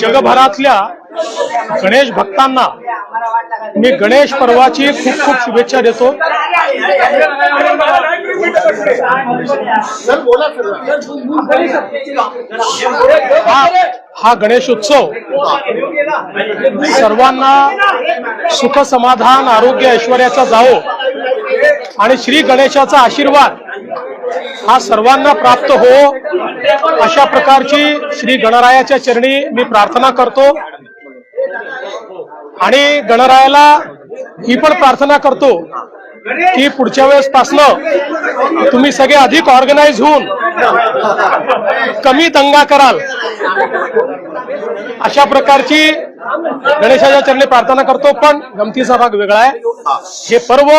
जगभरातल्या गणेश भक्तांना मी गणेश पर्वाची खूप खूप शुभेच्छा देतो. हा हा गणेश उत्सव सर्वांना सुख समाधान आरोग्य ऐश्वर्याचा जावो आणि श्री गणेशाचा आशीर्वाद हा सर्वांना प्राप्त हो. अशा प्रकारची श्री गणरायाच्या चरणी मी प्रार्थना करतो. आणि गणरायाला ही पण प्रार्थना करतो की पुढच्या वेळेस पासनं तुम्ही सगळे अधिक ऑर्गनाईज होऊन कमी दंगा कराल. अशा प्रकारची गणेशाच्या चरणी प्रार्थना करतो पण गमतीचा भाग वेगळा आहे. हे पर्व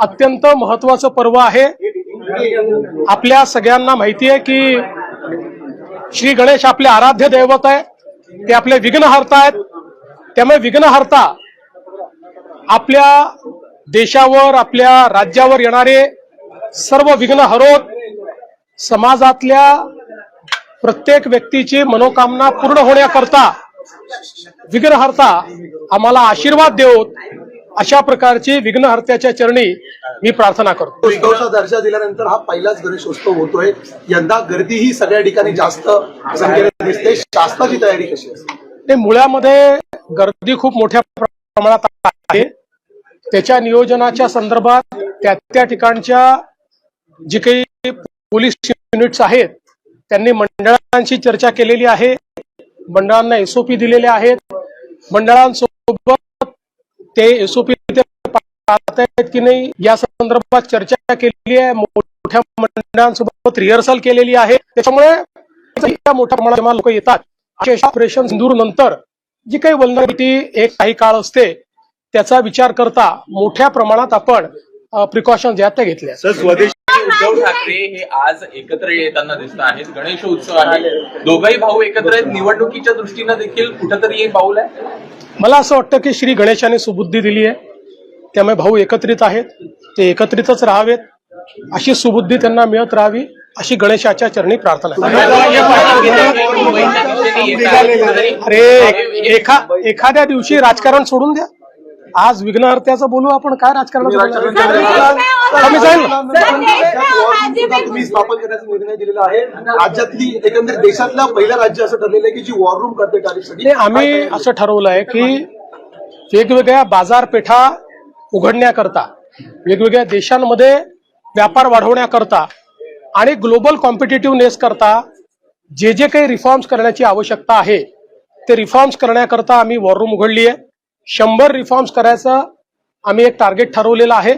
अत्यंत महत्वाचं पर्व आहे. आपल्या सगळ्यांना माहिती आहे की श्री गणेश आपले आराध्य दैवत आहे. ते आपले विघ्नहर्ता आहेत. त्यामुळे विघ्नहर्ता आपल्या देशावर आपल्या राज्यावर येणारे सर्व विघ्न हरोत समाजातल्या प्रत्येक व्यक्तीची मनोकामना पूर्ण होण्याकरता विघ्नहर्ता आम्हाला आशीर्वाद देवत. अशा प्रकारची विघ्नहर्त्याच्या चरणी मी प्रार्थना करतो. उत्सवाचा दर्जा दिल्यानंतर हा पहिलाच गणेशोत्सव होतोय. यंदा गर्दी ही सगळ्या ठिकाणी जास्त संख्येने दिसते. शासनाची तयारी कशी असते ते मुळ्यामध्ये गर्दी खूप मोठ्या प्रमाणात आहे. त्याच्या नियोजनाच्या संदर्भात त्या त्या ठिकाणच्या जी काही पोलीस युनिट्स आहेत त्यांनी मंडळांशी चर्चा केलेली आहे. मंडळांना एसओपी दिलेले आहेत. मंडळांसोबत ते एसओपी पाहत आहेत की नाही या संदर्भात चर्चा केलेली आहे. मोठ्या मंडळांसोबत रिहर्सल केलेली आहे. त्याच्यामुळे मोठ्या प्रमाणात लोक येतात. ऑपरेशन सिंदूर नंतर जी काही वल्नरिटी एक काही काळ असते त्याचा विचार करता मोठ्या प्रमाणात आपण प्रिकॉशन ज्या त्या घेतल्या. स्वदेशी उद्धव ठाकरे हे आज एकत्र येताना दिसत आहेत. गणेश उत्सव आहे. दोघही भाऊ एकत्र आहेत. निवडणुकीच्या दृष्टीनं देखील कुठंतरी एक पाऊल आहे? मला असं वाटतं की श्री गणेशाने सुबुद्धी दिली आहे. त्यामुळे भाऊ एकत्रित आहेत ते एकत्रितच राहावेत अशी सुबुद्धी त्यांना मिळत राहावी अशी गणेशाच्या चरणी प्रार्थना. अरे एखा एखाद्या दिवशी राजकारण सोडून द्या आज विघ्नहर्त्याचं बोलू आपण काय राजकारण कमी जाईल स्थापन करण्याचा निर्णय दिलेला आहे राज्यातली एकंदरीत देशातलं पहिलं राज्य असं ठरलेलं आहे की जी वॉर रूम करते आम्ही असं ठरवलं आहे की वेगवेगळ्या बाजारपेठा उघडण्याकरता वेगवेगळ्या देशांमध्ये व्यापार वाढवण्याकरता आणि ग्लोबल कॉम्पिटेटिव्हनेस करता जे जे काही रिफॉर्म्स करण्याची आवश्यकता आहे ते रिफॉर्म्स करण्याकरता आम्ही वॉर रूम उघडली आहे शंभर रिफॉर्म्स करायचं आम्ही एक टार्गेट ठरवलेलं आहे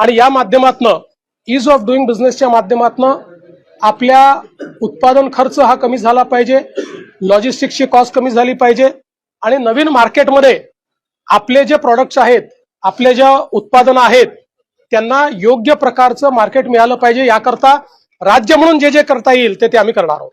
आणि या माध्यमातनं इज ऑफ डुईंग बिझनेसच्या माध्यमातनं आपल्या उत्पादन खर्च हा कमी झाला पाहिजे लॉजिस्टिक्सची कॉस्ट कमी झाली पाहिजे आणि नवीन मार्केटमध्ये आपले जे प्रॉडक्ट्स आहेत आपल्या ज्या उत्पादनं आहेत त्यांना योग्य प्रकारचं मार्केट मिळालं पाहिजे याकरता राज्य म्हणून जे जे करता येईल ते ते आम्ही करणार आहोत.